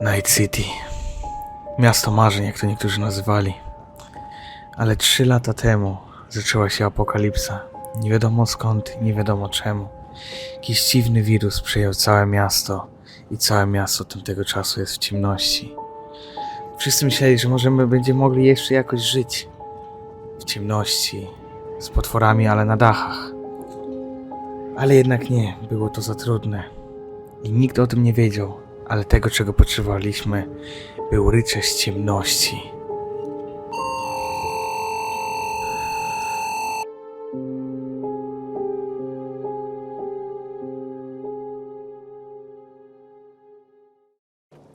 Night City. Miasto marzeń, jak to niektórzy nazywali. Ale trzy lata temu zaczęła się apokalipsa. Nie wiadomo skąd, nie wiadomo czemu. Jakiś dziwny wirus przejął całe miasto i całe miasto tamtego czasu jest w ciemności. Wszyscy myśleli, że możemy będziemy mogli jeszcze jakoś żyć. W ciemności, z potworami, ale na dachach. Ale jednak nie, było to za trudne. I nikt o tym nie wiedział, ale tego, czego potrzebowaliśmy, był rycerz ciemności.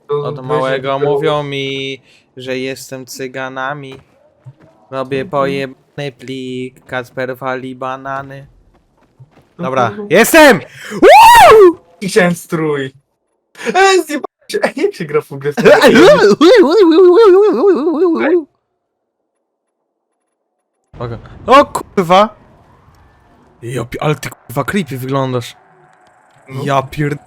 Od małego mówią mi, że jestem cyganami. Robię pojebany plik, Kacper wali banany. Dobra, jestem! Chciałem strój. Ej, zjebałem się. Ej, jak się gra w ogóle? Uwaga. O kurwa! Ja, pi- ale ty kurwa creepy wyglądasz. No. Ja pierd...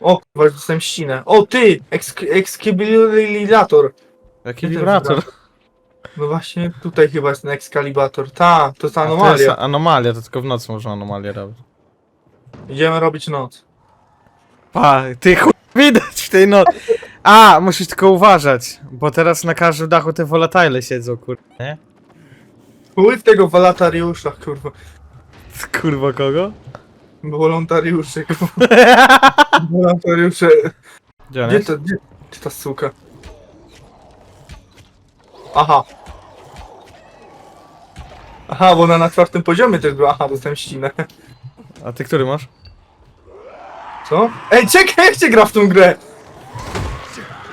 O kurwa, dostałem ścinę. O ty! Exc- Excalibur. Jaki wibrator. No właśnie, tutaj chyba jest ten Excalibur. Ta, to jest A To jest anomalia. anomalia, to tylko w nocy można anomalię robić. Idziemy robić noc. Pa, ty chuj widać w tej nocy. A, musisz tylko uważać, bo teraz na każdym dachu te volatile siedzą, kurwa, nie? Chuj w tego wolontariusza, kurwa. Kurwa kogo? Wolontariusze, kurwa. Wolontariusze. Gdzie on Gdzie jest? to, gdzie, gdzie ta suka? Aha. Aha, bo ona na czwartym poziomie też była. Aha, dostałem ścinę. A ty który masz? Co? Ej, czekaj, jak się gra w tą grę?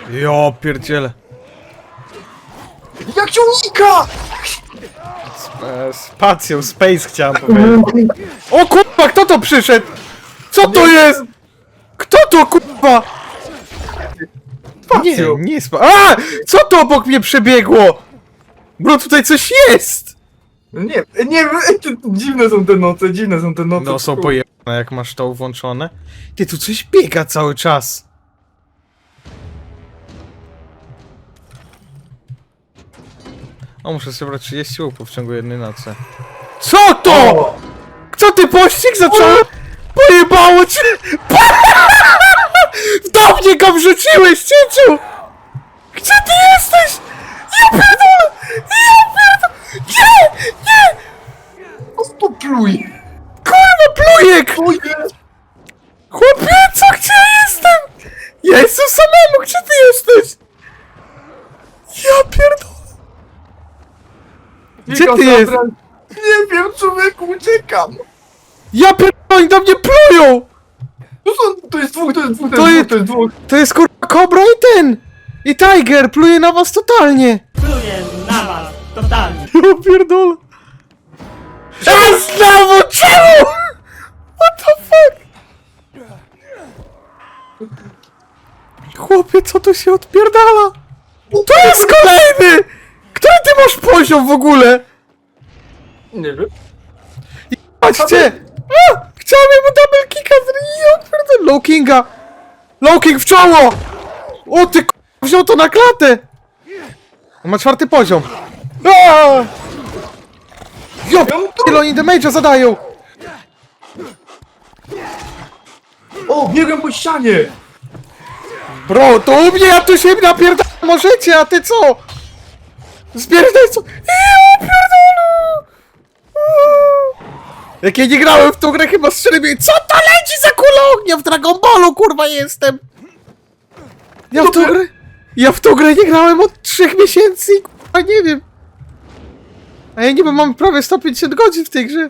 Jo, pierdziele. Jak się unika? E, Spacją, space chciałem powiedzieć. O kurwa, kto to przyszedł? Co to jest? Kto to kurwa? Nie, Spacją. nie spa... A! Co to obok mnie przebiegło? Bro, tutaj coś jest! Nie, nie, dziwne są te noce, dziwne są te noce. No są Kur- pojebane, jak masz to włączone. Ty, tu coś biega cały czas. O, muszę zebrać 30 łupów w ciągu jednej nocy. Co to? O! Kto ty pościg zaczął? Pojebało cię! Do mnie go wrzuciłeś, cieciu! Gdzie ty jesteś? Ja pierdolę! Ja pierdolę! Nie! Nie! O, to pluj! Kurwa, plujek! Jest! Chłopie, co? Gdzie ja jestem? Ja jestem samemu, gdzie ty jesteś? Ja pierdolę! Gdzie ty za jest? bra- Nie wiem, człowieku, uciekam! Ja pierdolę, oni do mnie plują! To, są, to jest dwóch, to jest dwóch, to, To jest jest- dwóch, to jest dwóch. To jest kurwa Kobra i ten! I Tiger pluje na was totalnie! Pluję na was totalnie. Ja pierdolę! A znowu czemu? What the fuck? Chłopie, co tu się odpierdala? To jest kolejny! Który ty masz poziom w ogóle? Nie wiem. Patrzcie! A! Chciałem mu double kicka z pierdolę. Low Kinga! Low King w czoło! O ty k***, wziął to na klatę! On ma czwarty poziom. Aaaa! Jo, ile oni damage'a zadają! O, biegłem po ścianie! Bro, to u mnie ja tu się napierdalam możecie, a ty co? Zbierzaj co? Ja pierdolę! Jak ja nie grałem w tą grę chyba z czteremi... Co to leci za ognia w Dragon Ballu, kurwa jestem? Ja w tą grę... Ja w tą grę nie grałem od trzech miesięcy kurwa nie wiem. A ja niby mam prawie 150 godzin w tej grze.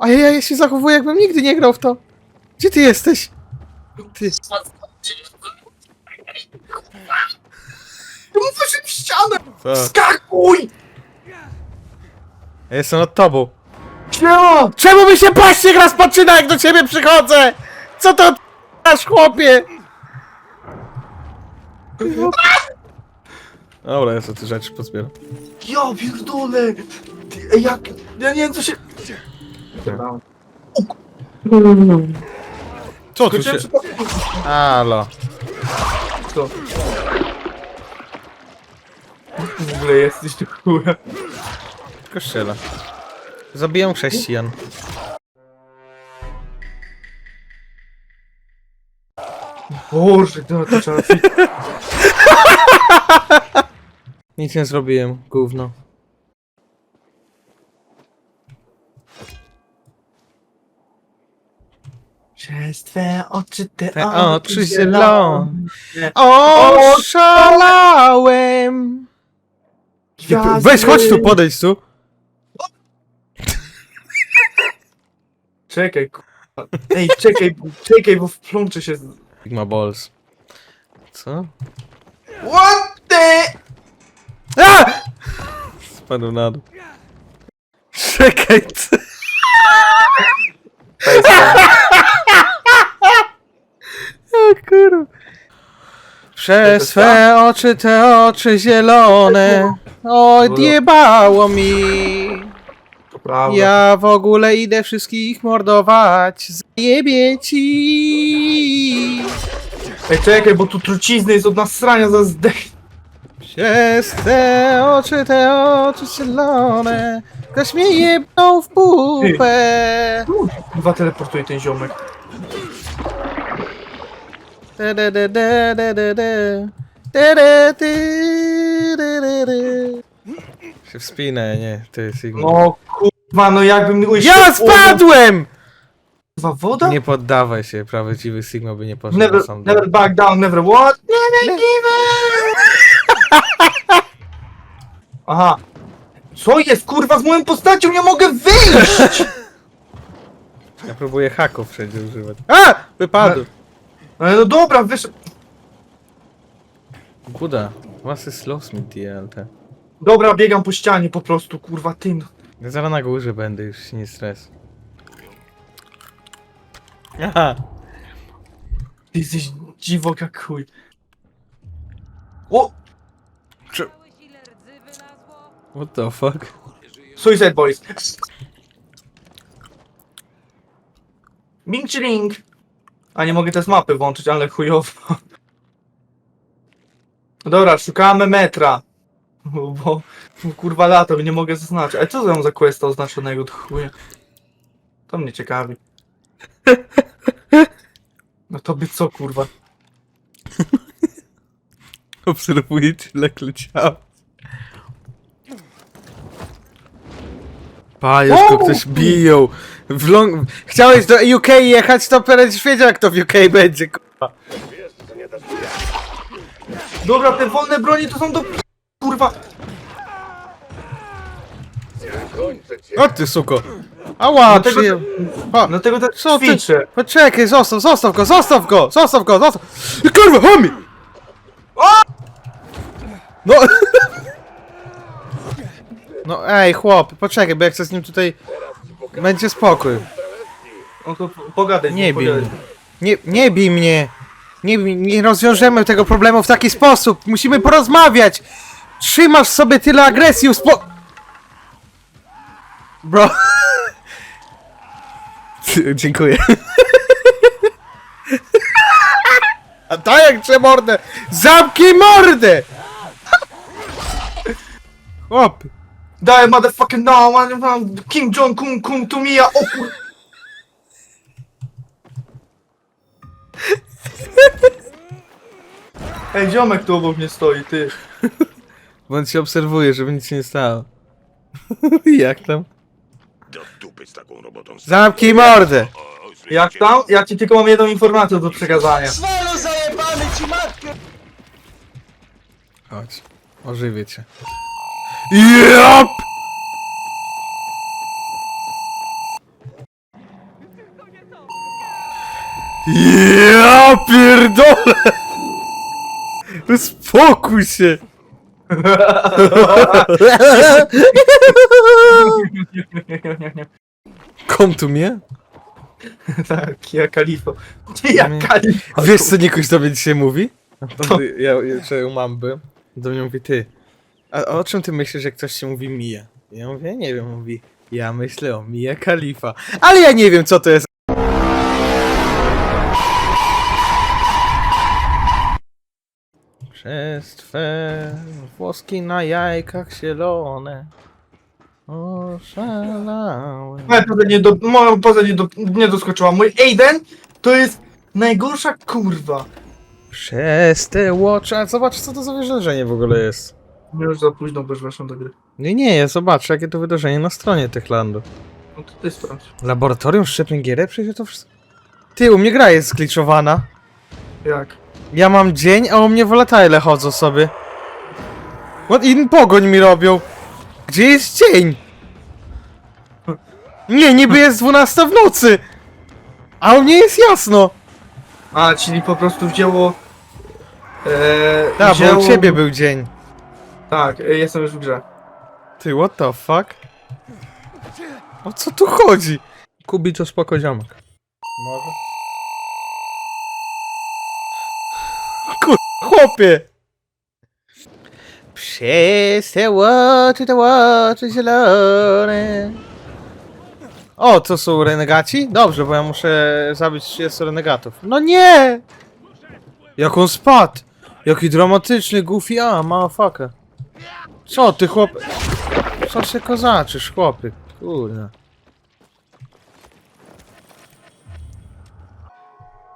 A ja, ja się zachowuję jakbym nigdy nie grał w to. Gdzie ty jesteś? Ty... Muszę w ścianę! Co? Skakuj! Ja jestem nad tobą. Siema! Czemu mi się paściek rozpoczyna, jak do ciebie przychodzę? Co to nasz chłopie? Dobra, ja sobie te rzeczy pozbieram. Ja pierdolę! Ej, jak? Ja nie wiem, co się... Co tu się... Skoczyłem przypadkiem. Halo. to. W ogóle jesteś tu chuja. Kościele. Zabiją chrześcijan. Boże, to, to trzeba... Nic nie zrobiłem, gówno. Przez twe oczy te, Te oczy zielone. Oszalałem! Gwiazdy. Weź, chodź tu, podejdź tu. Czekaj, kurwa. Ej, czekaj, czekaj, bo wplączę się z... Sigma Balls. Co? What the... A! Spadł na dół. Czekaj, co? O kurwa. Przez swe oczy te oczy zielone odjebało mi. To prawda. Ja w ogóle idę wszystkich mordować. Zjebie ci. Ej, czekaj, bo tu trucizny jest od nasrania za zdech. Przez te oczy, te oczy zielone Ktoś mnie jebnął w pupę Dwa teleportuje ten ziomek. De, de, de, de, de, de, de. De, de, ty, de, de, de. Się wspinę, nie, ty Sigma. No kurwa, no jakbym... Oj, Ja spadłem! Kurwa, woda? Nie poddawaj się, prawdziwy Sigma by nie poszedł Never, na sam dół. never back down, never what? Never give up! Aha. Co jest, kurwa, z moją postacią nie mogę wyjść! Ja próbuję haków wszędzie używać. A! Wypadł! Ale no dobra, wyszedł. Buda, was is lost me DLT. Dobra, biegam po ścianie po prostu, kurwa, ty. no. Ja zaraz na górze będę, już się nie stres. Aha! Ty jesteś dziwok jak chuj. O! What the fuck? Suicide Boys. Bing chilling. A nie mogę też mapy włączyć, ale chujowo. No Dobra, szukamy metra. Bo, bo kurwa lato, nie mogę zaznaczyć. Ale co mam za questa oznaczonego do chuja? To mnie ciekawi. No to by co kurwa? Obserwuję cię, jak leciał. Pajuszko, O! ktoś biją. W long... Chciałeś do UK jechać, to będziesz wiedział jak to w UK będzie, kurwa. Dobra, te wolne broni to są do... Kurwa! O ty suko. Ała, Dlatego- przyjem... Pa. Dlatego tak Co ty? ćwiczę. Poczekaj, zostaw, zostaw go, zostaw go, zostaw go, zostaw. Kurwa, homie! No... No ej, chłop, poczekaj, bo jak chcę z nim tutaj... Będzie spokój. No to pogadaj. z nim, Nie bij pogadaj. mnie. Nie, nie bij mnie. Nie, bij- nie rozwiążemy tego problemu w taki sposób. Musimy porozmawiać. Trzymasz sobie tyle agresji, uspo... Bro. Dziękuję. A tak jak trzeba mordę. Zamknij mordę! Chłop. Daj, motherfucking no, man, man, Kim Jong Kung Kung to Mia, o kur... Ej, ziomek tu obok mnie stoi, ty. On się obserwuje, żeby nic się nie stało. jak tam? Do dupy z taką robotą. Zamknij mordę! O, Jak tam? Ja ci tylko mam jedną informację do przekazania. Chodź, ożywię cię. Jop! Ja pierdolę! Uspokój się! Kom tu mnie? tak, ja kalifo. Ja kalifo. Wiesz co Nikuś do mnie dzisiaj mówi? Ja, ja, że u mamby. Do mnie mówi ty. A o czym ty myślisz, jak ktoś ci mówi Mija? Ja mówię, nie wiem, mówi. Ja myślę o Mija Khalifa. Ale ja nie wiem co to jest Przez twe włoski na jajkach zielone. Oszalałem. Moja poza nie, do, moja poza nie, do, nie doskoczyła. Mój Aiden to jest najgorsza kurwa. Przez te łocze. A zobacz, co to za wydarzenie w ogóle jest. Już za późno, bo już weszłem do gry. Nie, nie, ja zobaczę, jakie to wydarzenie na stronie Techlandu. No to ty sprawdź. Laboratorium szczepień gier? Przecież to wszystko... Ty, u mnie gra jest skliczowana. Jak? Ja mam dzień, a u mnie volatile chodzą sobie. What in pogoń mi robią. Gdzie jest dzień? Nie, niby jest 12 w nocy. A u mnie jest jasno. A, czyli po prostu wzięło... Eee, Tak, bo wzięło... u ciebie był dzień. Tak, e, jestem już w grze. Ty, what the fuck? O co tu chodzi? Kubi to spoko ziomek. Może? Kur... chłopie! Przez te łoczy, te łoczy zielone. O, to są renegaci? Dobrze, bo ja muszę zabić 30 renegatów. No nie! Jak on spadł! Jaki dramatyczny goofy, a, motherfucker. Co ty chłop... Co się kozaczysz, chłopy? Kurde.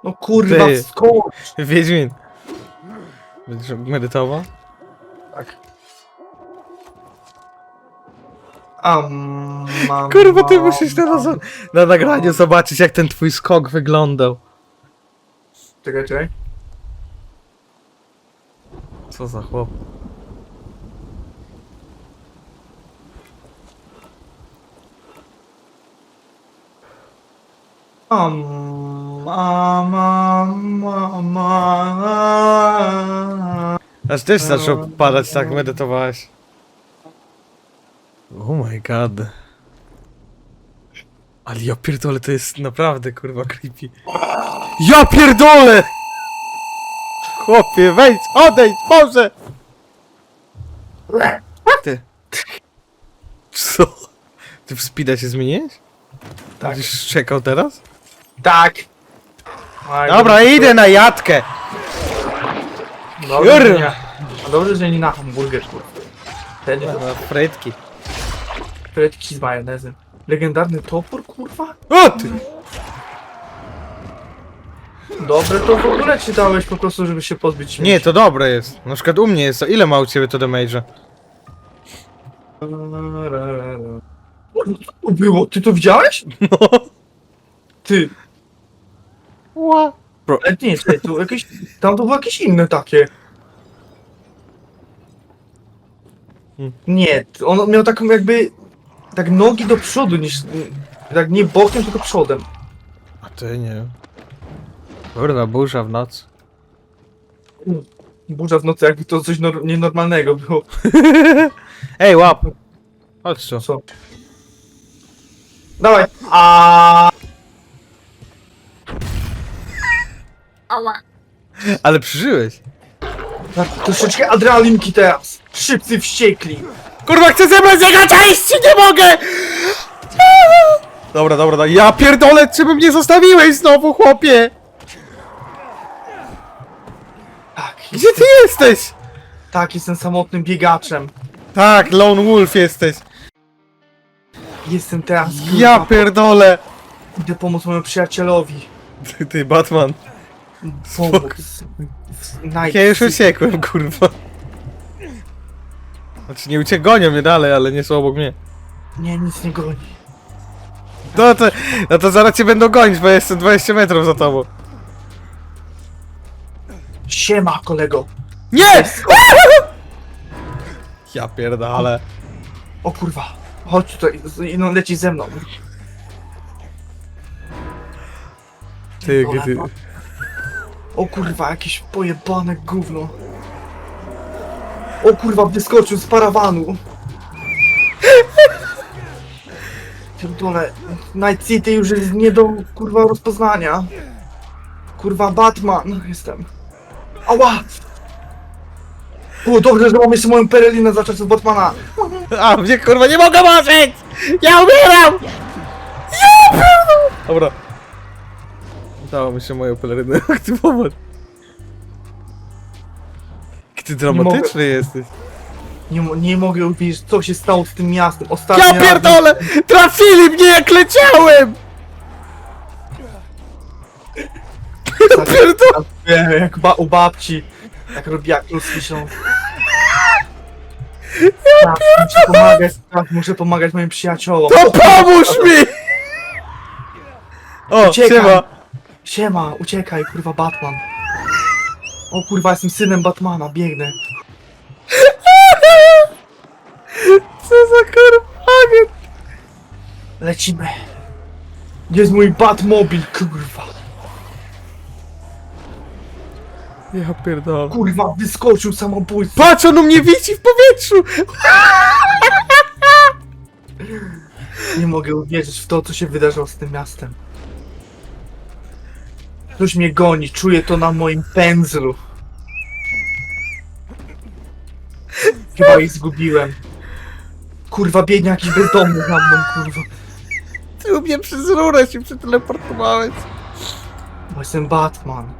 No kurwa, Ty. skocz! Wiedźmin. Będziesz medytował? Tak. Um, mam, Kurwa, ty musisz na, mam. na, na nagraniu zobaczyć, jak ten twój skok wyglądał. Czekaj, czekaj. Co za chłop. Aż też zaczął padać, tak medytowałeś. Oh my god. Ale ja pierdolę, to jest naprawdę kurwa creepy. Ja pierdolę! Chłopie, wejdź, odejdź, Boże! Ty. Co? Ty w speeda się zmieniłeś? Tak. Będziesz czekał teraz? Tak. Aj, Dobra, idę na jatkę! Dobrze, że nie, a dobrze, że nie na hamburger, kurwa. Ten Na frytki. frytki z majonezem. Legendarny topór, kurwa? O ty! Dobre to w ogóle ci dałeś po prostu, żeby się pozbyć Nie, to dobre jest. Na przykład u mnie jest to. Ile ma u ciebie to damage'a? To było, ty to widziałeś? No. Ty, Ła. ale nie, czekaj, tu jakieś, tam to było jakieś inne takie. Hmm. Nie, on miał taką jakby, tak nogi do przodu niż, tak nie bokiem, tylko przodem. A ty nie. Kurwa, burza w nocy. Burza w nocy, jakby to coś nor- nienormalnego było. Ej, łap! Chodź tu. Co? Dawaj. A. Ale przeżyłeś. Tak, Troszeczkę adrenalinki teraz. Szybcy wściekli. Kurwa, chcę zebrać jego części, nie mogę! Dobra, dobra, dobra. Ja pierdolę, czy by mnie zostawiłeś znowu, chłopie? Tak, Gdzie ty jesteś? tak, jestem samotnym biegaczem. Tak, Lone Wolf jesteś. Jestem teraz. Ja kurwa, pierdolę. Idę pomóc mojemu przyjacielowi. Ty, ty, Batman. W Night Ja już uciekłem, kurwa. Znaczy, nie uciek, gonią mnie dalej, ale nie są obok mnie. Nie, nic nie goni. No to, no to zaraz cię będą gonić, bo jestem 20 metrów za tobą. Siema, kolego. Nie! Ja pierdolę. O kurwa. Chodź tutaj, z- no leci ze mną. Ty, ty. O kurwa, jakieś pojebane gówno. O kurwa, wyskoczył z parawanu. Pierdolę, Night City już jest nie do kurwa rozpoznania. Kurwa, Batman jestem. Ała! O, dobrze, że mam jeszcze moją perelinę za czasów Batmana. A, mnie kurwa nie mogę marzyć! Ja umieram! Ja pierdolę! Dobra. Udało mi się moją pelerynę aktywować. ty dramatyczny jesteś. Nie, mo- nie mogę uwierzyć, co się stało z tym miastem. Ostatni Ja pierdolę! Trafili mnie jak leciałem! Ja pierdolę! Jak ba u babci. Jak robiła kluski się. Tak, muszę pomagać, tak, muszę pomagać moim przyjaciołom. To pomóż mi! O, Uciekam. siema! Siema, uciekaj, kurwa Batman. O kurwa, jestem synem Batmana, biegnę. Co za kurwa? Lecimy. Gdzie jest mój Batmobil, kurwa. Ja pierdolę. Kurwa, wyskoczył samobójca. Patrz, on u mnie wisi w powietrzu! Nie mogę uwierzyć w to, co się wydarzyło z tym miastem. Ktoś mnie goni, czuję to na moim pędzlu. Chyba ich zgubiłem. Kurwa, biegnie jakiś bezdomny za mną, kurwa. Ty u mnie przez rurę się przeteleportowałeś. Bo jestem Batman.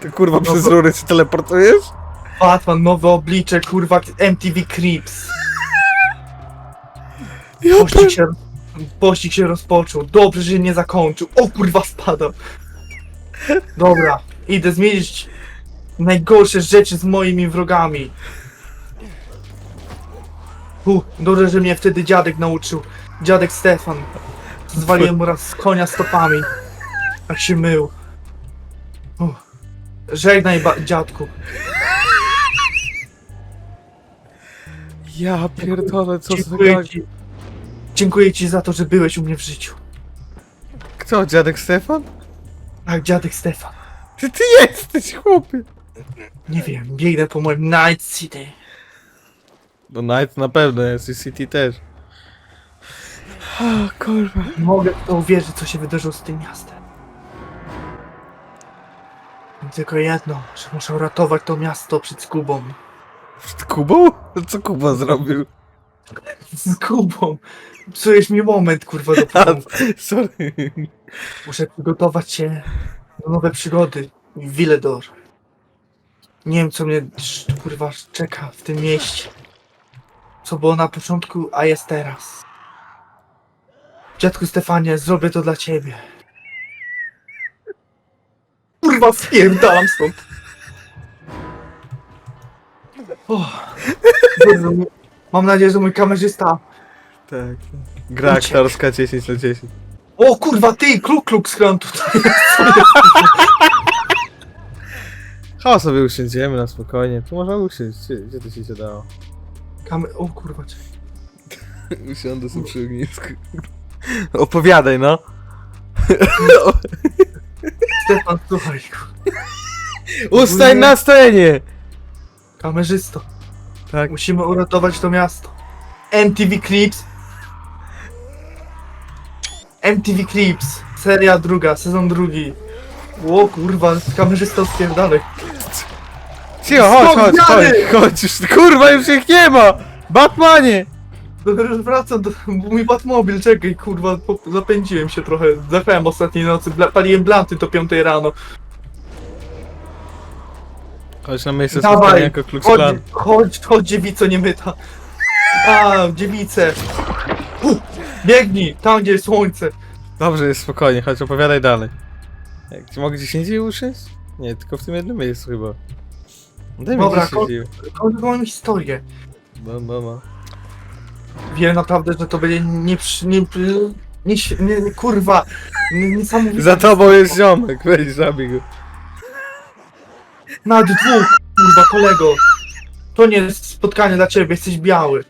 Ty kurwa No przez bo- rurę się teleportujesz? Batman, nowe oblicze, kurwa, MTV Creeps. Ja Pościg się, pościg się rozpoczął. Dobrze, że nie zakończył. O kurwa, spadam. Dobra, idę zmienić najgorsze rzeczy z moimi wrogami. U, dobrze, że mnie wtedy dziadek nauczył. Dziadek Stefan. Zwaliłem mu raz z konia stopami. Jak się mył. U, żegnaj, ba- dziadku. Ja pierdolę, co za Dziękuję ci. Dziękuję ci za to, że byłeś u mnie w życiu. Kto, dziadek Stefan? Tak, dziadek Stefan. Ty ty jesteś, chłopie! Nie wiem, biegnę po moim Night City. No Night na pewno jest i City też. O kurwa. Nie mogę w to uwierzyć, co się wydarzyło z tym miastem. Wiem Tylko jedno, że muszę uratować to miasto przed Kubą. Przed Kubą? Co Kuba zrobił? Z Kubą! Psujesz mi moment, kurwa, do początku. sorry. Muszę przygotować się na nowe przygody w Villedor. Nie wiem, co mnie, kurwa, czeka w tym mieście. Co było na początku, a jest teraz. Dziadku Stefanie, zrobię to dla ciebie. Kurwa, spierdalam stąd. O, Mam nadzieję, że mój kamerzysta... Tak. Gra aktorska 10 na 10. O kurwa, ty, kluk, kluk, skąd tutaj. Chodź sobie usiądziemy na spokojnie. Tu można usiąść. Gdzie, gdzie to się dało? Kamer... O kurwa, czekaj. Usiądę sobie przy ognisku. Opowiadaj, no. Stefan, słuchaj. Ustań na scenie! Kamerzysto, Tak. musimy uratować to miasto. MTV Clips. MTV Clips. Seria druga, sezon drugi. O kurwa, kamerzysta spierdalej. Cicho, chodź, chodź, chodź, Wspomniany! chodź. Już, kurwa, już ich nie ma! Batmanie! Dobra, już wracam do mój Batmobil, czekaj, kurwa, po- zapędziłem się trochę. Zachałem ostatniej nocy, bla, paliłem blanty do 5 rano. Chodź na miejsce Dawaj, spotkania jako Klux chodź, Klan. chodź, chodź dziewico nie myta. A, dziewice. Biegnij, tam gdzie jest słońce. Dobrze, jest spokojnie, chodź, opowiadaj dalej. Jak, czy mogę gdzieś indziej usiąść? Nie, tylko w tym jednym miejscu chyba. Daj mi Dobra, gdzieś ko- indziej. Kończę historię. No, no, no. Wiem naprawdę, że to będzie nie, przy- nie, nie, nie, nie kurwa, nie, niesamowite. Za tobą jest ziomek, weź zabij go. Nad dwóch, kurwa, kolego. To nie jest spotkanie dla ciebie, jesteś biały.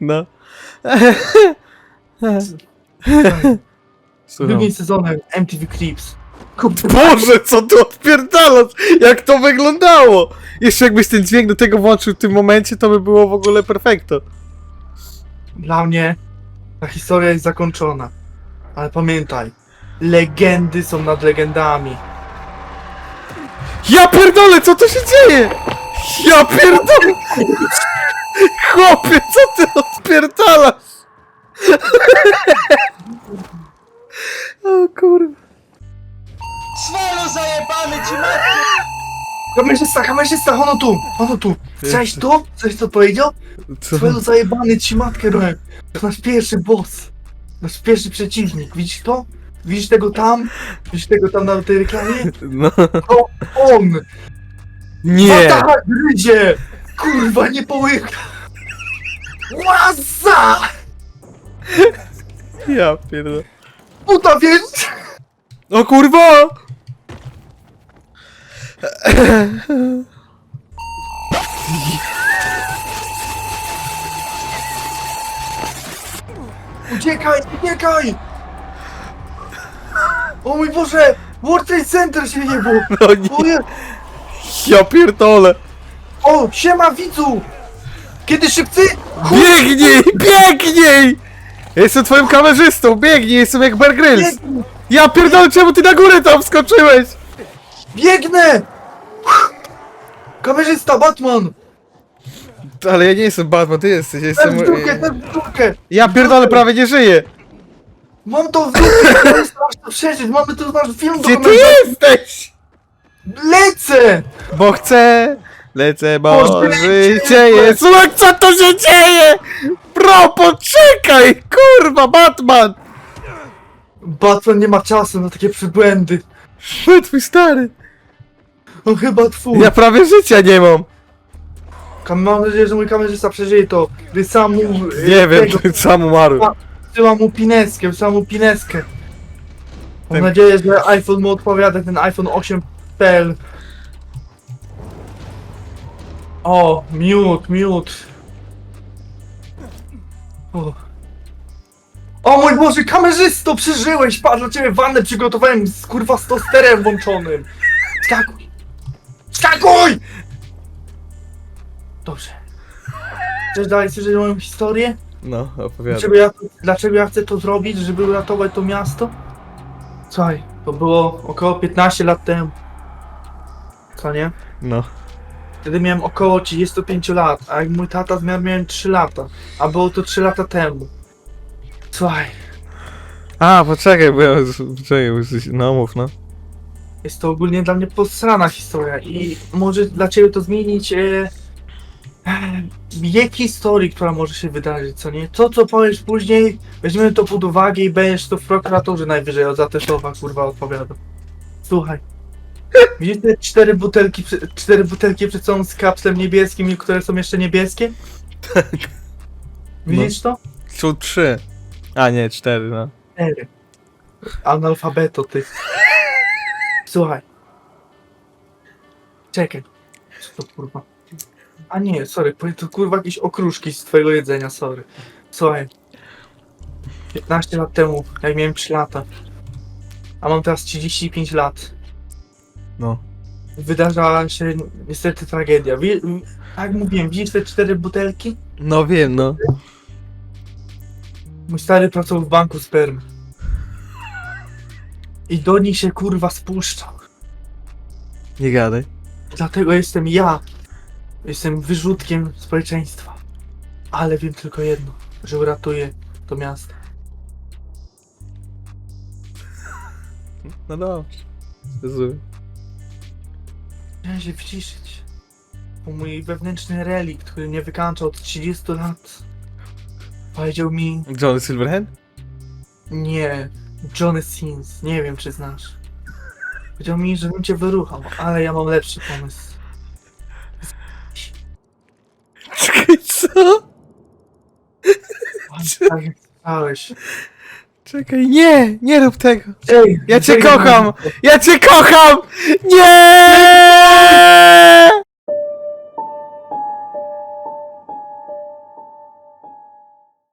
No. Słucham. Drugim sezonem MTV Clips. Kurwa, Boże, co ty odpierdalasz? Jak to wyglądało? Jeszcze jakbyś ten dźwięk do tego włączył w tym momencie, to by było w ogóle perfekto. Dla mnie ta historia jest zakończona. Ale pamiętaj, legendy są nad legendami. Ja pierdolę, co to się dzieje? Ja pierdolę! Chłopie, co ty odpierdalasz? O kurwa. Swallow zajebany ci matkę! Kamerzysta, kamerzysta, ono tu, ono tu. Słyszałeś to? Coś co powiedział? Co? Twojego zajebany ci matkę byłem. To nasz pierwszy boss. Nasz pierwszy przeciwnik. Widzisz to? Widzisz tego tam? Widzisz tego tam na tej reklamie? No. To on! Nie! Wataha gryzie! Kurwa, nie połyka! Łaza! Ja pierdolę. Puta wiesz? O kurwa! Uciekaj, uciekaj! O mój Boże! World Trade Center się nie było! No nie, je... ja pierdolę! o siema widzu! Kiedy szybcy? Biegnij! Biegnij! Ja jestem twoim kamerzystą, biegnij, jestem jak Bear Grylls! Biegnę! Ja pierdolę, czemu ty na górę tam wskoczyłeś? Biegnę! Kamerzysta, Batman! Ale ja nie jestem Batman, ty jesteś, ja Ten jestem... w dupkę, ten w dupkę! Ja pierdolę, prawie nie żyję! Mam to w dupie! Masz to przeżyć! Mamy tu nasz film Gdzie ty dokumentalny! jesteś? Lecę! Bo chcę, lecę, bo Boże, życie jest... Słuchaj, co to się dzieje? Bro, poczekaj! Kurwa, Batman! Batman nie ma czasu na takie przybłędy. No, twój stary. No chyba twój. Ja prawie życia nie mam. Kam- Mam nadzieję, że mój kamerzysta przeżyje to. Gdy sam mu... Nie wiem, tego- sam umarł. Wysyłam mu pineskę, wysyłam mu pineskę. Mam Ten- nadzieję, że iPhone mu odpowiada, ten iPhone 8PL. O, miód, miód. O. o mój Boże, kamerzysto, przeżyłeś! Pa, dla ciebie wannę przygotowałem z kurwa z tosterem włączonym. Skakuj! Skakuj! Dobrze. Chcesz dalej słyszeć moją historię? No, opowiadam. Dlaczego ja, dlaczego ja chcę to zrobić, żeby uratować to miasto? Słuchaj, to było około 15 lat temu. Co nie? No. Wtedy miałem około 35 lat, a jak mój tata zmarł miałem 3 lata. A było to 3 lata temu. Słuchaj, A, poczekaj, bo ja... Poczekaj, bo jesteś... No, mów, no. jest to ogólnie dla mnie posrana historia i może dla ciebie to zmienić e, bieg historii, która może się wydarzyć, co nie? To, co powiesz później, weźmiemy to pod uwagę i będziesz to w prokuraturze najwyżej za te słowa, kurwa, odpowiadał. Słuchaj. Widzisz te cztery butelki, cztery butelki przed sobą z kapslem niebieskim, i które są jeszcze niebieskie? Widzisz to? Są trzy. A, nie, cztery, no. Cztery. Analfabeto, ty. Słuchaj. Czekaj. Co to kurwa? A nie, sorry, powie- to kurwa jakieś okruszki z twojego jedzenia, sorry. Słuchaj. 15 lat temu, jak miałem 3 lata, a mam teraz 35 lat, No. wydarzała się niestety tragedia. Wie, jak mówiłem, widzisz te cztery butelki? No wiem, no. Mój stary pracował w banku sperm. I do nich się kurwa spuszczał. Nie gadaj. Dlatego jestem ja. Jestem wyrzutkiem społeczeństwa. Ale wiem tylko jedno, że uratuję to miasto. No dobrze. Rozumiem. Chciałem się wciszyć. Bo mój wewnętrzny relikt, który mnie wykańcza od 30 lat, powiedział mi, Johnny Silverhand? nie, Johnny Sins, nie wiem czy znasz. Powiedział mi, żebym cię wyruchał, ale ja mam lepszy pomysł. Co? Tak jak słyszałeś. Czekaj, nie! Nie rób tego! Ej, Ja cię kocham! Ja cię kocham! Nie!